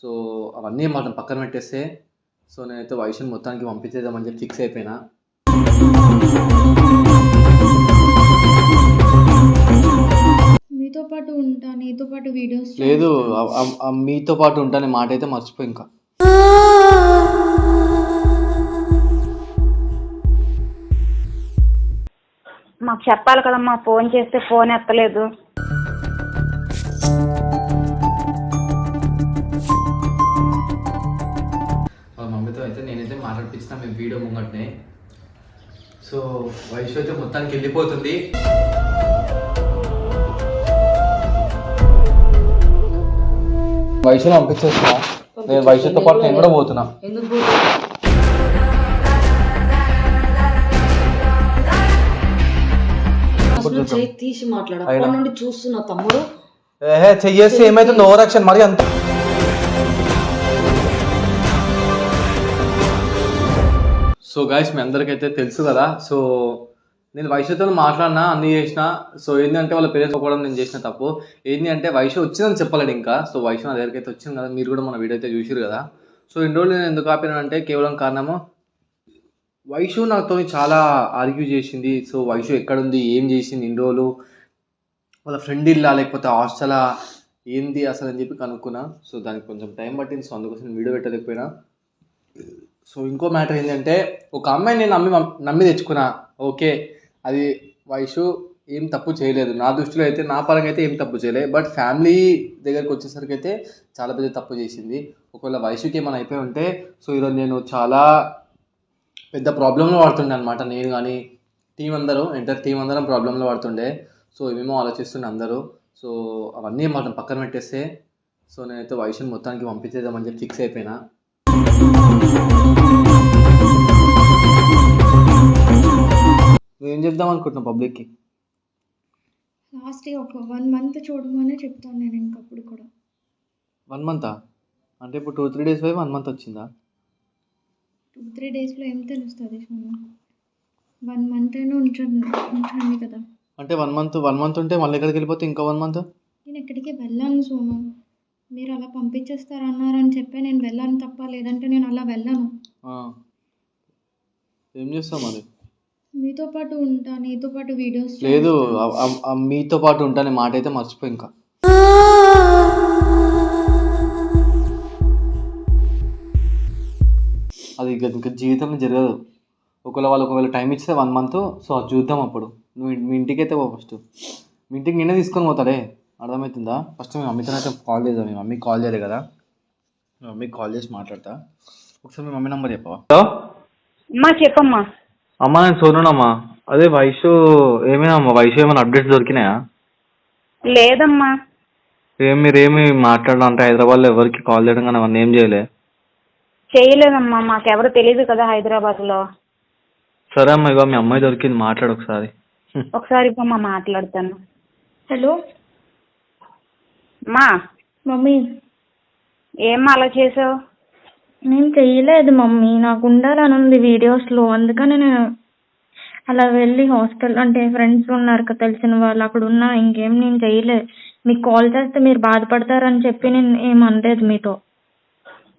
So అవన్నీ మాత్రం పక్కన పెట్టేస్తే సో నేనైతే వైష్ణవి మొత్తానికి పంపించేద్దామని చెప్పి ఫిక్స్ అయిపోయినా. మీతో పాటు ఉంటా నీతో పాటు వీడియోస్ లేదు మీతో పాటు ఉంటానే మాట అయితే మర్చిపోయి ఇంకా. మాకు చెప్పాలి కదమ్మా ఫోన్ చేస్తే ఫోన్ ఎత్తలేదు. వీడియో ముంగట్నే. సో వైషు అయితే మొత్తానికి వెళ్ళిపోతుంది. వైషుని పంపించేస్తున్నా. నేను వైషుతో పాటు నేను కూడా పోతున్నా. తీసి మాట్లాడు. అప్పటి నుండి చూస్తున్నా తమ్ముడు. ఏహే చెయ్యేసి ఏమైతుంది ఓవర్ యాక్షన్ మరి అంత. సో గాయస్ మీ అందరికైతే తెలుసు కదా. సో నేను వైశ్యతో మాట్లాడినా అన్ని చేసిన సో ఏంటంటే వాళ్ళ పేరెంట్స్ ఒప్పుకోవడం నేను చేసిన తప్పు. ఏంటి అంటే వైశ్య వచ్చిందని చెప్పలేడు ఇంకా. సో వైశ్య నా దగ్గరికి అయితే వచ్చింది కదా. మీరు కూడా మన వీడియో అయితే చూసిరు కదా. సో ఇన్ని రోజులు నేను ఎందుకు ఆపినానంటే కేవలం కారణము వైషు నాతో చాలా ఆర్గ్యూ చేసింది. సో వైషు ఎక్కడుంది ఏం చేసింది ఇన్ని రోజులు వాళ్ళ ఫ్రెండ్ ఇల్లా లేకపోతే హాస్టలా ఏంది అసలు అని చెప్పి కనుక్కున్నా. సో దానికి కొంచెం టైం పట్టింది. సో అందుకోసం వీడియో పెట్టలేకపోయినా. సో ఇంకో మ్యాటర్ ఏంటంటే ఒక అమ్మాయిని నేను నమ్మి నమ్మి తెచ్చుకున్నా ఓకే అది వయసు ఏం తప్పు చేయలేదు. నా దృష్టిలో అయితే నా పరంగా అయితే ఏం తప్పు చేయలేదు బట్ ఫ్యామిలీ దగ్గరికి వచ్చేసరికి అయితే చాలా పెద్ద తప్పు చేసింది. ఒకవేళ వయసుకి ఏమైనా అయిపోయి ఉంటే సో ఈరోజు నేను చాలా పెద్ద ప్రాబ్లంలో పడుతుండే అనమాట నేను కానీ టీం అందరూ ఎంటర్ టీం అందరం ప్రాబ్లంలో పడుతుండే. సో ఏమేమో ఆలోచిస్తుండే అందరూ. సో అవన్నీ మాత్రం పక్కన పెట్టేస్తే సో నేనైతే వయసుని మొత్తానికి పంపించేద్దామని చెప్పి ఫిక్స్ అయిపోయినా. నువ్వేం చెప్దాం అనుకుంటున్నావు పబ్లిక్కి? లాస్ట్ ఒక వన్ మంత్ చూడమనే చెప్తాను నేను ఇంకప్పుడు కూడా. వన్ మంతా? అంటే ఇప్పుడు two three days one month వచ్చిందా? టూ త్రీ డేస్లో ఏం తెలుస్తుంది వన్ మంత్ అయినా ఉంచండి ఉంచండి కదా. అంటే వన్ మంత్ వన్ మంత్ ఉంటే మళ్ళీ ఎక్కడికి వెళ్ళిపోతే ఇంకో వన్ మంత్? నేను ఎక్కడికి వెళ్ళాను సోను. మీరు అలా పంపించేస్తారన్నారని చెప్పి నేను వెళ్ళాను తప్ప లేదంటే నేను అలా వెళ్ళాను. ఏం చేస్తావు మరి? మీతో పాటు ఉంటా నీతో పాటు వీడియోస్ లేదు ఆ- ఆ- ఆ మీతో పాటు ఉంటానే మాట అయితే మర్చిపోయి ఇంకా. అది ఇక ఇంకా జీవితంలో జరగదు. ఒకవేళ వాళ్ళు ఒకవేళ టైం ఇస్తే వన్ మంత్ సో అది చూద్దాం అప్పుడు. నువ్వు మీ ఇంటికి అయితే పో ఫస్ట్. మీ ఇంటికి నిన్నే తీసుకొని పోతాడే? అర్థమవుతుందా ఫస్ట్ మీ మమ్మీతో అయితే కాల్ చేద్దాం. మీ మమ్మీకి కాల్ చేయలేదు కదా? మీ మమ్మీకి కాల్ చేసి మాట్లాడతా. ఒకసారి మీ మమ్మీ నెంబర్ చెప్పవా? హలో? అమ్మా చెప్పమ్మా. అమ్మా నేను సోనునమ్మా. అదే వయసు ఏమైనా అమ్మా? వయసు ఏమైనా అప్డేట్స్ దొరికినాయా? లేదమ్మా. ఏం మీరు ఏమి మాట్లాడాలంటే హైదరాబాద్లో ఎవరికి కాల్ చేయడం కానీ అవన్నీ ఏం చేయలే? చేయలేదమ్మా. మాకెవరు తెలియదు కదా హైదరాబాద్లో. సరే అమ్మా ఇగో మీ అమ్మాయి దొరికింది. మాట్లాడు ఒకసారి. ఒకసారి అమ్మా మాట్లాడతాను. హలో? అమ్మా మమ్మీ. ఏమ్మా అలా చేసావు? నేను చెయ్యలేదు మమ్మీ. నాకు ఉండాలని ఉంది వీడియోస్లో. అందుకని నేను అలా వెళ్ళి హాస్టల్ అంటే ఫ్రెండ్స్ ఉన్నారు కదా తెలిసిన వాళ్ళు అక్కడ ఉన్నా ఇంకేం నేను చేయలే. మీకు కాల్ చేస్తే మీరు బాధపడతారని చెప్పి నేను ఏం అనలేదు మీతో.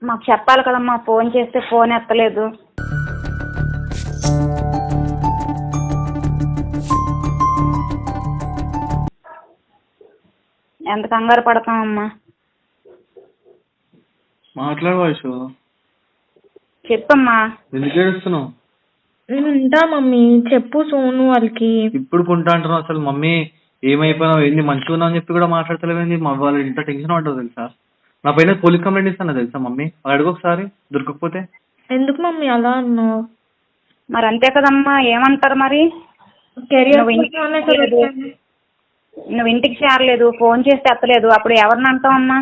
మాకు చెప్పాలి కదమ్మా ఫోన్ చేస్తే ఫోన్ ఎత్తలేదు. ఎంత కంగారు పడతామమ్మా మాట్లాడు వయసు. చెప్పమ్మా. ఎందుకు ఏడుస్తున్నావు? నేను ఉంటా మమ్మీ. చెప్పు సోను వాళ్ళకి. ఇప్పుడు కొంటా అంటున్నావు అసలు మమ్మీ. ఏమైపోయినావు? ఏంది? మంచిగా ఉన్నావు అని చెప్పి కూడా మాట్లాడతలేవేంది మా వాళ్ళు ఇంత టెన్షన్ పడ్డావు తెలుసా? నా పైన పోలీస్ కంప్లైంట్ ఇస్తాను తెలుసా మమ్మీ? అది అడుగు ఒకసారి. దొరకకపోతే. ఎందుకు మమ్మీ అలా అన్నావు? మరి అంతే కదమ్మా. ఏమంటారు మరి? కెరియర్ నువ్వు ఇంటికి చేరలేదు ఫోన్ చేస్తే ఎత్తలేదు అప్పుడు ఎవరిని అంటావమ్మా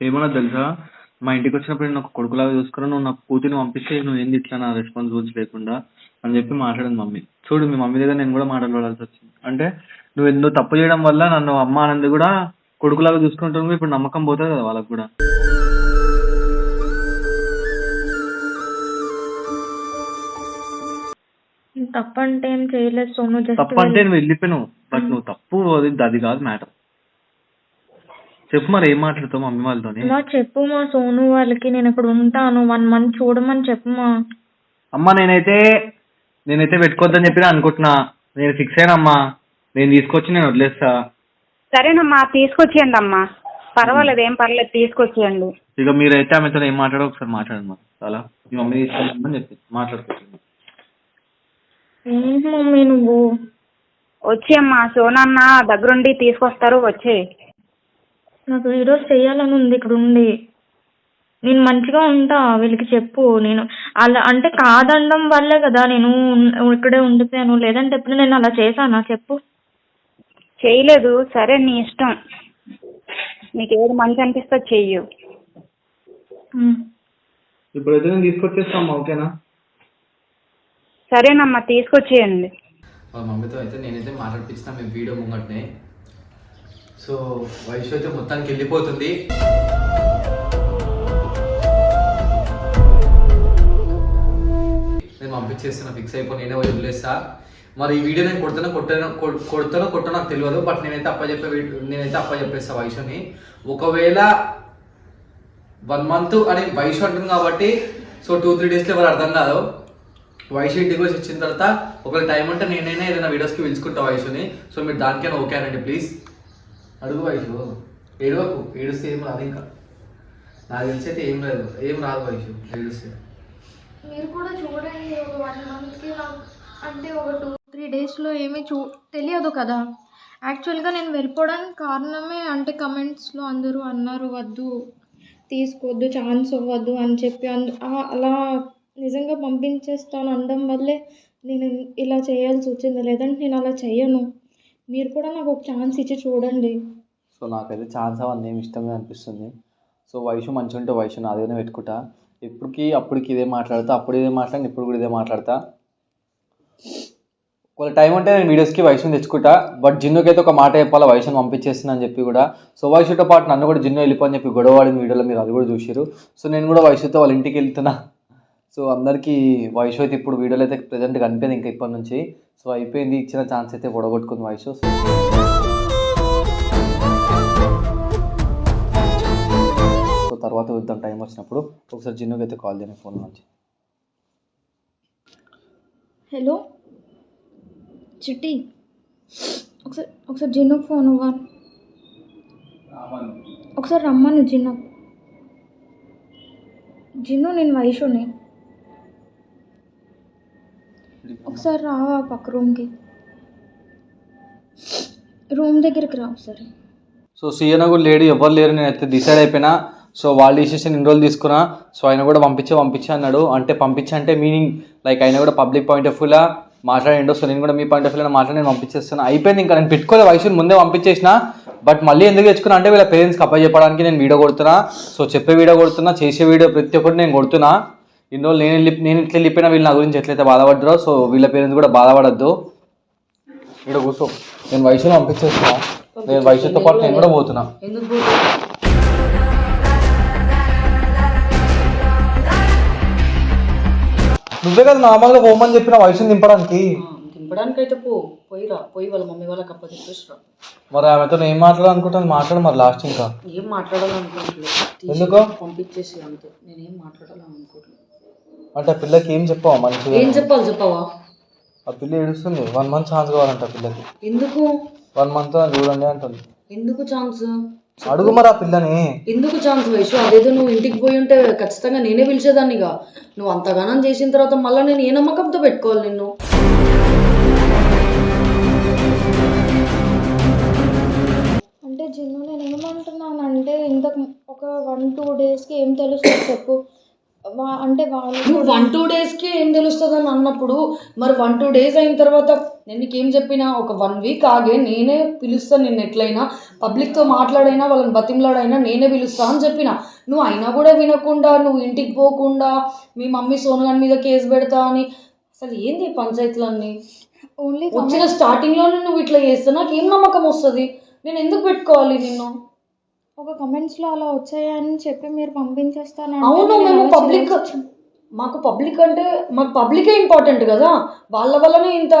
ఏమన్నా తెలుసా? మా ఇంటికి వచ్చినప్పుడు నేను ఒక కొడుకులాగా చూసుకుని నువ్వు నాకు కూతురిని పంపిస్తే నువ్వు ఏంది ఇట్లా నా రెస్పాన్సిబిలిటీ లేకుండా అని చెప్పి మాట్లాడింది మమ్మీ. చూడు మీ మమ్మీ దగ్గర నేను కూడా మాట్లాడాల్సి వచ్చింది. అంటే నువ్వు ఎన్నో తప్పు చేయడం వల్ల నన్ను అమ్మ ఆనంద్ కూడా కొడుకులాగా చూసుకుంటున్నావు ఇప్పుడు నమ్మకం పోతుంది కదా వాళ్ళకి కూడా. తప్పంటే ఏం చేయలేదు సోను జస్ట్ తప్పు అంటే నువ్వు వెళ్ళిపోయినావు. బట్ నువ్వు తప్పు అది అది కాదు మ్యాటర్. చెప్పు మరి ఏం మాట్లాడుతావు మమ్మీ వాళ్ళతోని? మా చెప్పు మా సోను వాళ్ళకి నేను ఇక్కడ ఉంటాను. వన్ మంత్ చూడమని చెప్పు మా. అమ్మా నేనైతే నేనైతే పెట్టుకోవద్దని చెప్పి అనుకుంటున్నా. నేను ఫిక్స్ అయినమ్మా నేను తీసుకొచ్చి నేను వదిలేస్తా. సరేనమ్మా తీసుకొచ్చేయండి అమ్మా. పర్వాలేదు ఏం పర్లేదు తీసుకొచ్చేయండి. ఇక మీరైతే ఆమెతో ఏం మాట్లాడో ఒకసారి మాట్లాడండి మా చాలా. మీ మమ్మీ తీసుకెళ్ళమని చెప్పి మాట్లాడుకుంటున్నాను ఏంటి మమ్మీ నువ్వు? వచ్చి అమ్మా సోనన్న దగ్గరుండి తీసుకొస్తారు వచ్చే. నాకు వీడియోస్ చేయాలని ఉంది ఇక్కడ ఉండి నేను మంచిగా ఉంటా వీళ్ళకి చెప్పు. నేను అలా అంటే కాదనడం వల్లే కదా నేను ఇక్కడే ఉండిపోయాను. లేదంటే ఎప్పుడు నేను అలా చేశానా? చెప్పు. చేయలేదు. సరే నీ ఇష్టం. నీకు ఏది మంచి అనిపిస్తే చెయ్యు. ఇప్పుడైతే నేను తీసుకొచ్చేస్తాను ఓకేనా? సరేనమ్మా తీసుకొచ్చేయండి. వాళ్ళ మమ్మీతో అయితే నేనైతే మాట్లాడిపించిన మేము వీడియో ముంగట్నే. సో వయసు అయితే మొత్తానికి వెళ్ళిపోతుంది. నేను పంపించేస్తున్నా ఫిక్స్ అయిపోయి నేనే వదిలేస్తా. మరి ఈ వీడియో నేను కొడుతున్నా కొట్టాను కొడుతానో కొడతానో నాకు తెలియదు బట్ నేనైతే అప్ప చెప్పే నేనైతే అప్ప చెప్పేస్తా వయసుని ఒకవేళ వన్ మంత్ అని వయసు అంటుంది కాబట్టి సో టూ త్రీ డేస్లో ఎవరు అర్థం కాదు. వయసు ఇంటికి వచ్చి తర్వాత ఒకవేళ టైం ఉంటే నేనైనా ఏదైనా వీడియోస్కి పిలుచుకుంటా వయసుని సో మీరు దానికైనా ఓకే అనండి ప్లీజ్ అడుగు వయసు ఏడవకు ఏడుస్తే ఏం రాదు ఇంకా. నాకు తెలిసి అయితే ఏం లేదు ఏం రాదు వయసు ఏడుస్తే. మీరు కూడా చూడండి ఒక వన్ మంత్కి అంటే ఒక టూ త్రీ డేస్లో ఏమీ చూ తెలియదు కదా. యాక్చువల్గా నేను వెళ్ళిపోవడానికి కారణమే అంటే కమెంట్స్లో అందరూ అన్నారు వద్దు తీసుకోవద్దు ఛాన్స్ ఇవ్వద్దు అని చెప్పి అందు అలా నిజంగా పంపించేస్తాను అనడం వల్లే నేను ఇలా చేయాల్సి వచ్చింది. లేదంటే నేను అలా చేయను. మీరు కూడా నాకు ఒక ఛాన్స్ ఇచ్చి చూడండి. సో నాకైతే ఛాన్స్ అవన్నీ ఏమి ఇష్టమే అనిపిస్తుంది. సో వయసు మంచిగా ఉంటే వయసు నా దగ్గర పెట్టుకుంటా. ఇప్పటికి అప్పటికి ఇదే మాట్లాడతా అప్పుడు ఇదే మాట్లాడిన ఇప్పుడు కూడా ఇదే మాట్లాడతా. ఒకవేళ టైం ఉంటే నేను వీడియోస్కి వయసుని తెచ్చుకుంటా. బట్ జిన్నుకి అయితే ఒక మాట చెప్పాలా వయసుని పంపించేస్తున్నా అని చెప్పి కూడా. సో వయసుతో పాటు నన్ను కూడా జిన్ను వెళ్ళిపో అని చెప్పి గొడవ ఆడిన వీడియోలో మీరు అది కూడా చూసారు సో నేను కూడా వయసుతో వాళ్ళ ఇంటికి వెళ్తున్నా. సో అందరికీ వయసు అయితే ఇప్పుడు వీడియోలో అయితే ప్రజెంట్ కనిపించింది ఇంకా ఇప్పటి నుంచి. సో అయిపోయింది ఇచ్చిన ఛాన్స్ అయితే గొడవగొట్టుకుంది వయసు సో తర్వాత చూద్దాం టైం వచ్చినప్పుడు. ఒకసారి జిన్నుకి అయితే కాల్ చేయను ఫోన్ నుంచి. హలో? చిట్టి? ఒకసారి ఒకసారి జిన్ను ఫోన్ ఇవ్వ. ఒకసారి రమ్మను జిన్ను. జిన్ను నేను వైషుని. ఒకసారి రావా పక్క రూమ్కి? రూమ్ దగ్గరికి రా ఒకసారి. సో సీఎన కూడా లేడు ఎవరు లేరు నేను అయితే డిసైడ్ అయిపోయినా. సో వాళ్ళ డిసిషన్ ఇన్ని రోజులు తీసుకున్నా. సో ఆయన కూడా పంపించే పంపించే అన్నాడు. అంటే పంపించే అంటే మీనింగ్ లైక్ ఆయన కూడా పబ్లిక్ పాయింట్ ఆఫ్ వ్యూలా మాట్లాడిండు. సో నేను కూడా మీ పాయింట్ ఆఫ్ వ్యూలో మాట్లాడి నేను పంపించేస్తున్నా అయిపోయింది ఇంకా నేను పెట్టుకోలే వయసు ముందే పంపించేసిన. బట్ మళ్ళీ ఎందుకు తెచ్చుకున్నా అంటే వీళ్ళ పేరెంట్స్కి అప్ప చెప్పడానికి నేను వీడియో కొడుతున్నా. సో చెప్పే వీడియో కొడుతున్నా చేసే వీడియో ప్రతి ఒక్కటి నేను కొడుతున్నా. ఇన్ని రోజులు నేను నేను ఇట్లా వెళ్ళిపోయినా వీళ్ళు నా గురించి ఎట్లయితే బాధపడ్డారో సో వీళ్ళ పేరెంట్స్ కూడా బాధపడద్దు. ఇక్కడ కూర్చో. నేను వయసులో పంపించేస్తున్నా. నేను వయసుతో పాటు నేను కూడా పోతున్నా? నువ్వే కదా నార్మల్గా పోమని చెప్పిన వయసుని దింపడానికి. దింపడానికి అయితే పో. పోయిరా పోయి వాళ్ళ మమ్మీ వాళ్ళకి అప్ప చెప్పేసిరా. మరి ఆమెతో ఏం మాట్లాడాలనుకుంటాను మాట్లాడు మరి లాస్ట్ ఇంకా. ఏం మాట్లాడాలనుకోవట్లేదు ఎందుకు? పంపించేసి అంతే. నేనేం మాట్లాడాలనుకోవట్లేదు అంటే ఆ పిల్లకి ఏం చెప్పావా మంచిగా ఏం చెప్పాలి చెప్పవా? ఆ పిల్ల ఏడుస్తుంది. వన్ మంత్ ఛాన్స్ కావాలంట ఆ పిల్లకి. ఎందుకు? వన్ మంత్ చూడండి అంటుంది. ఎందుకు ఛాన్స్? అడుగు మరి ఆ పిల్లని. ఎందుకు ఛాన్స్ వయసు అదేదో నువ్వు ఇంటికి పోయి ఉంటే ఖచ్చితంగా నేనే పిలిచేదాన్నిగా. నువ్వు అంతగానం చేసిన తర్వాత మళ్ళీ నేను ఏ నమ్మకంతో పెట్టుకోవాలి నిన్ను? అంటే జిన్ను నేను ఏమంటున్నానంటే ఇంతకు ఒక వన్ టూ డేస్కి ఏం తెలుస్తుంది చెప్పు. అంటే వాళ్ళు నువ్వు వన్ టూ డేస్కి ఏం తెలుస్తుంది అని అన్నప్పుడు మరి వన్ టూ డేస్ అయిన తర్వాత నేను నీకేం చెప్పినా? ఒక వన్ వీక్ ఆగే నేనే పిలుస్తాను నిన్ను ఎట్లయినా. పబ్లిక్తో మాట్లాడైనా వాళ్ళని బతిమలాడైనా నేనే పిలుస్తా అని చెప్పిన. నువ్వు అయినా కూడా వినకుండా నువ్వు ఇంటికి పోకుండా మీ మమ్మీ సోనుగాని మీద కేసు పెడతా అని. అసలు ఏంది పంచాయతీలన్నీ? ఓన్లీ వచ్చిన స్టార్టింగ్లోనే నువ్వు ఇట్లా చేస్తే నాకు ఏం నమ్మకం వస్తుంది? నేను ఎందుకు పెట్టుకోవాలి నిన్ను? ఒక కమెంట్స్లో అలా వచ్చాయని చెప్పి మీరు పంపించేస్తాను అవును మేము పబ్లిక్ మాకు పబ్లిక్ అంటే మాకు పబ్లికే ఇంపార్టెంట్ కదా? వాళ్ళ వల్లనే ఇంత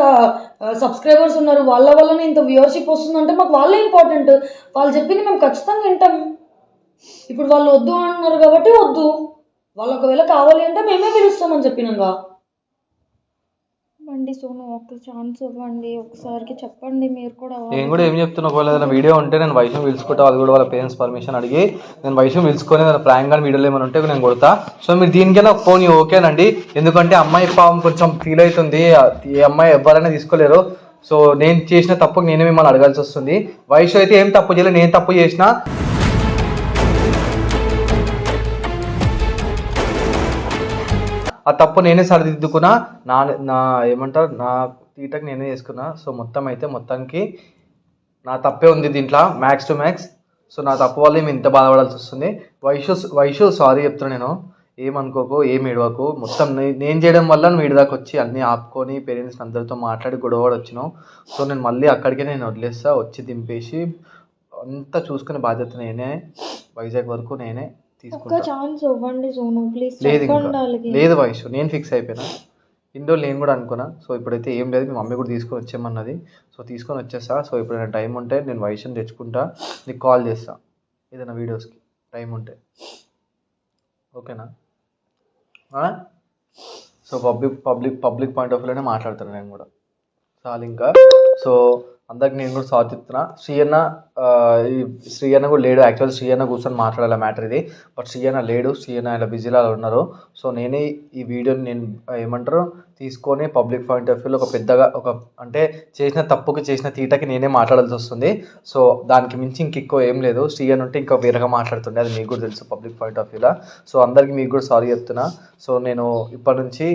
సబ్స్క్రైబర్స్ ఉన్నారు వాళ్ళ వల్లనే ఇంత వ్యూవర్షిప్ వస్తుందంటే మాకు వాళ్ళే ఇంపార్టెంట్ వాళ్ళు చెప్పింది మేము ఖచ్చితంగా వింటాం. ఇప్పుడు వాళ్ళు వద్దు అంటున్నారు కాబట్టి వద్దు. వాళ్ళు ఒకవేళ కావాలి అంటే మేమే పిలుస్తామని చెప్పినాగా చెప్పండి సోను ఒక ఛాన్స్ ఇవ్వండి. ఒకసారికి చెప్పండి మీరు కూడా నేను కూడా ఏం చెప్తున్నా ఒకవేళ ఏదైనా వీడియో ఉంటే నేను వైష్ణవ్ పిలుచుకుంటా వాళ్ళు కూడా వాళ్ళ పేరెంట్స్ పర్మిషన్ అడిగి నేను వైష్ణవ్ పిలుచుకొని ఏదైనా ప్రాంక్ కానీ వీడియోలు ఏమైనా ఉంటే నేను కొడతా. సో మీరు దీనికైనా ఫోన్ ఓకేనండి ఎందుకంటే అమ్మాయి పాపం కొంచెం ఫీల్ అవుతుంది. ఈ అమ్మాయి ఎవరైనా తీసుకోలేరు. సో నేను చేసిన తప్పుకు నేనే మిమ్మల్ని అడగాల్సి వస్తుంది. వయసు అయితే ఏం తప్పు చేయలేదు. నేను తప్పు చేసినా ఆ తప్పు నేనే సరిదిద్దుకున్నా నా నా ఏమంటారు నా తీటకు నేనే చేసుకున్నా. సో మొత్తం అయితే మొత్తానికి నా తప్పే ఉంది దీంట్లో మ్యాక్స్ టు మ్యాక్స్ సో నా తప్పు వల్ల మేము ఇంత బాధపడాల్సి వస్తుంది. వైషు వైషు సారీ చెప్తున్నా నేను. ఏమనుకోకు ఏం ఏడవకు. మొత్తం నేను చేయడం వల్ల నువ్వు ఇడిదాకా వచ్చి అన్నీ ఆపుకొని పేరెంట్స్ అందరితో మాట్లాడి గొడవడు వచ్చినావు. సో నేను మళ్ళీ అక్కడికే నేను వదిలేస్తా వచ్చి దింపేసి అంతా చూసుకునే బాధ్యత నేనే. వైజాగ్ వరకు నేనే. తీసుకుంటా. ఛాన్స్ ఇవ్వండి సోను ప్లీజ్ లేదు లేదు వయసు నేను ఫిక్స్ అయిపోయినా. ఇన్ని రోజులు నేను కూడా అనుకున్నా సో ఇప్పుడైతే ఏం లేదు మీ మమ్మీ కూడా తీసుకొని వచ్చేయమన్నది. సో తీసుకొని వచ్చేస్తా. సో ఇప్పుడు టైం ఉంటే నేను వయసుని తెచ్చుకుంటా నీకు కాల్ చేస్తా ఏదైనా వీడియోస్కి టైం ఉంటే. ఓకేనా? So public public public point of వ్యూలోనే మాట్లాడతాను నేను కూడా. చాలు ఇంకా. సో అందరికి నేను కూడా సారీ చెప్తున్నా. శ్రీ అన్న ఈ శ్రీ కూడా లేడు. యాక్చువల్ శ్రీ అన్న కూర్చొని మాట్లాడాలి మ్యాటర్ ఇది. బట్ శ్రీయన్న లేడు. శ్రీ అన్న ఇలా బిజీలో ఉన్నారు. సో నేనే ఈ వీడియోని నేను ఏమంటారు? తీసుకొని పబ్లిక్ పాయింట్ ఆఫ్ వ్యూలో ఒక పెద్దగా ఒక అంటే చేసిన తప్పుకి చేసిన తీటకి నేనే మాట్లాడాల్సి వస్తుంది. సో దానికి మించి ఇంక ఎక్కువ ఏం లేదు. శ్రీయన్ ఉంటే ఇంకా వేరేగా మాట్లాడుతుండే. అది మీకు కూడా తెలుసు పబ్లిక్ పాయింట్ ఆఫ్ వ్యూలో సో అందరికీ మీకు కూడా సారీ చెప్తున్నా. సో నేను ఇప్పటి నుంచి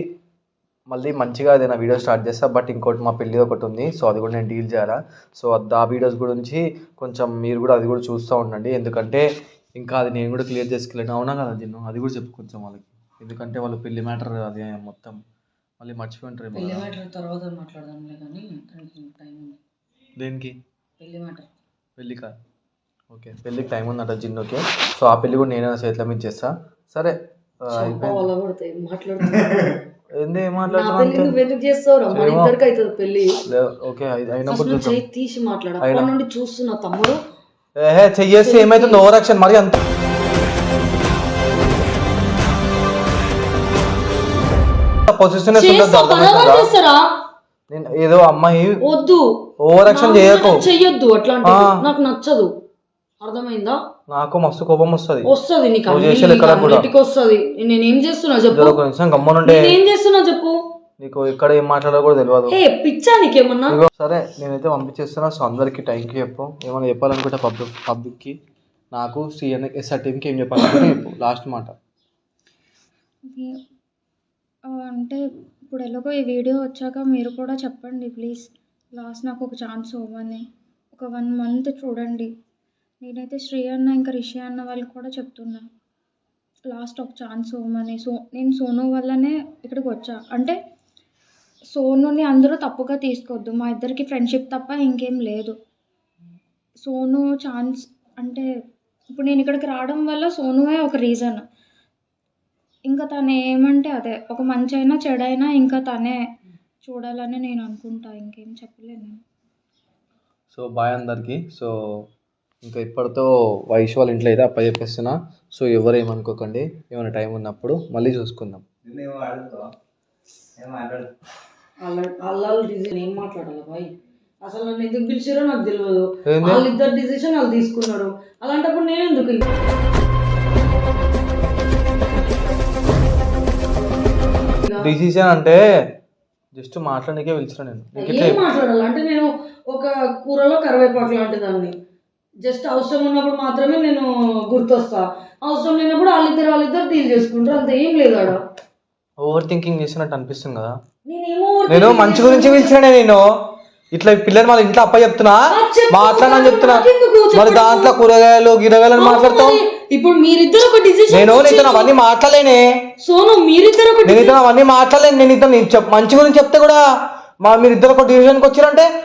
మళ్ళీ మంచిగా ఏదైనా వీడియో స్టార్ట్ చేస్తా బట్ ఇంకోటి మా పెళ్ళి ఒకటి ఉంది సో అది కూడా నేను డీల్ చేయాలా? సో అది ఆ వీడియోస్ గురించి కొంచెం మీరు కూడా అది కూడా చూస్తూ ఉండండి. ఎందుకంటే ఇంకా అది నేను కూడా క్లియర్ చేసుకెళ్ళాను. అవునా కదా జిన్ను? అది కూడా చెప్పు కొంచెం వాళ్ళకి. ఎందుకంటే వాళ్ళ పెళ్ళి మ్యాటర్ అది మొత్తం. మళ్ళీ మర్చిపోయింటారు పెళ్ళి మ్యాటర్ తర్వాత మాట్లాడదాంలే కానీ దానికి టైం దేనికి? పెళ్ళి మ్యాటర్ పెళ్ళికా? ఓకే పెళ్ళికి టైం ఉందంట జిన్నుకి సో ఆ పెళ్ళి కూడా నేనే చేతిలో మీద చేస్తా. సరే అయిపోయింది. ఏంది మాట్లాడుతున్నావు పెళ్ళి ఓకే అయినప్పుడు తీసి మాట్లాడు. అప్పటి నుండి చూస్తున్నా తమ్ముడు. ఏహే ఏమైతుంది? ఓవర్ యాక్షన్ మరి అంత. పొజిషన్ ఏదో అమ్మాయి వద్దు. ఓవర్ యాక్షన్ చేయకు. చెయ్యొద్దు అట్లాంటివి. ఆ. నాకు నచ్చదు. అర్థమైందా? నాకు మస్తు కోపం వస్తుంది. వస్తుంది నీకు వస్తుంది నేను ఏం చేస్తున్నా చెప్పు. ఇద్దరు ఒక నిమిషం గమ్మునుండే. నేనేం చేస్తున్నా చెప్పు. నీకు ఎక్కడ ఏం మాట్లాడాలో కూడా తెలియదు. ఏ పిచ్చా నీకేమన్నా? సరే నేనైతే పంపించేస్తున్నా. సో అందరికి థ్యాంక్ యూ చెప్పు. ఏమైనా చెప్పాలనుకుంటే పబ్లిక్ పబ్లిక్కి నాకు శ్రీఎన్ ఎస్ఆర్ టీంకి ఏం చెప్పాలనుకుంటే చెప్పు. లాస్ట్ మాట. అంటే ఇప్పుడు ఎలాగో ఈ వీడియో వచ్చాక మీరు కూడా చెప్పండి ప్లీజ్ లాస్ట్ నాకు ఒక ఛాన్స్ ఇవ్వమని ఒక వన్ మంత్ చూడండి. నేనైతే శ్రీ అన్న ఇంకా రిషి అన్న వాళ్ళకి కూడా చెప్తున్నా. లాస్ట్ ఒక ఛాన్స్ ఇవ్వమని. సో నేను సోను వల్లనే ఇక్కడికి వచ్చా. అంటే సోనుని అందరూ తప్పుగా తీసుకోవద్దు. మా ఇద్దరికి ఫ్రెండ్షిప్ తప్ప ఇంకేం లేదు. సోను ఛాన్స్ అంటే ఇప్పుడు నేను ఇక్కడికి రావడం వల్ల సోనువే ఒక రీజన్ ఇంకా తను ఏమంటే అదే ఒక మంచి అయినా చెడైనా ఇంకా తనే చూడాలని నేను అనుకుంటా. ఇంకేం చెప్పలేను సో బాయ్ అందరికీ. సో ఇంకా ఇప్పటితో వైష్ వాళ్ళ ఇంట్లో అయితే అప్ప చెప్పేస్తున్నా సో ఎవరు ఏమనుకోకండి ఏమైనా టైం ఉన్నప్పుడు మళ్ళీ చూసుకుందాం. ఏం మాట్లాడాలి బాయ్? అసలు నన్ను ఎందుకు పిలిచారో నాకు తెలియదు? వాళ్ళిద్దరు డిసిషన్ వాళ్ళు తీసుకున్నారు. అలాంటప్పుడు నేను ఎందుకు డిసిషన్ అంటే జస్ట్ మాట్లాడడానికే పిలిచిన నేను. ఏం మాట్లాడాలి? అంటే నేను ఒక కూరలో కరివేపాకు లాంటి దాన్ని. జస్ట్ అవసరం ఉన్నప్పుడు మాత్రమే నేను గుర్తొస్తా. అవసరం లేనప్పుడు వాళ్ళిద్దరు వాళ్ళిద్దరు డీల్ చేసుకుంటారు. అంత ఏం లేదు ఆడ. ఓవర్ థింకింగ్ చేసినట్టు అనిపిస్తుంది కదా. నేనేమో నేను మంచి గురించి పిలిచినా నేను. ఇట్లా పిల్లలు వాళ్ళ ఇంట్లో అప్ప చెప్తున్నా. మాట్లాడని చెప్తున్నా. మరి? దాంట్లో కూరగాయలు గిరగాయలు మరి ఇప్పుడు మీరిద్దరు ఒక డిసిషన్ నేను నీతో అవన్నీ మాట్లాడలేనే. సోను మీరిద్దరు ఒక నేను ఇతను అవన్నీ మాట్లాడలేను. నేను ఇతను చెప్ మంచి గురించి చెప్తే కూడా మా మీరు ఇద్దరు ఒక డివిజన్కి వచ్చారంటే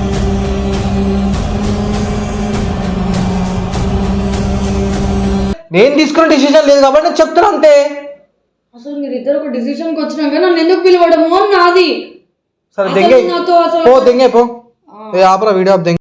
నేను తీసుకున్న డిసిజన్ లేదు కాబట్టి నేను చెప్తున్నా అంతే. అసలు మీరిద్దరు ఒక డిసిషన్కి వచ్చినాక నన్ను ఎందుకు పిలవడము అని నాది సరే అసలు దెంగే నాతో అసలు పో దెంగే పో. ఏ ఆపరా వీడియో ఆపు దెంగే.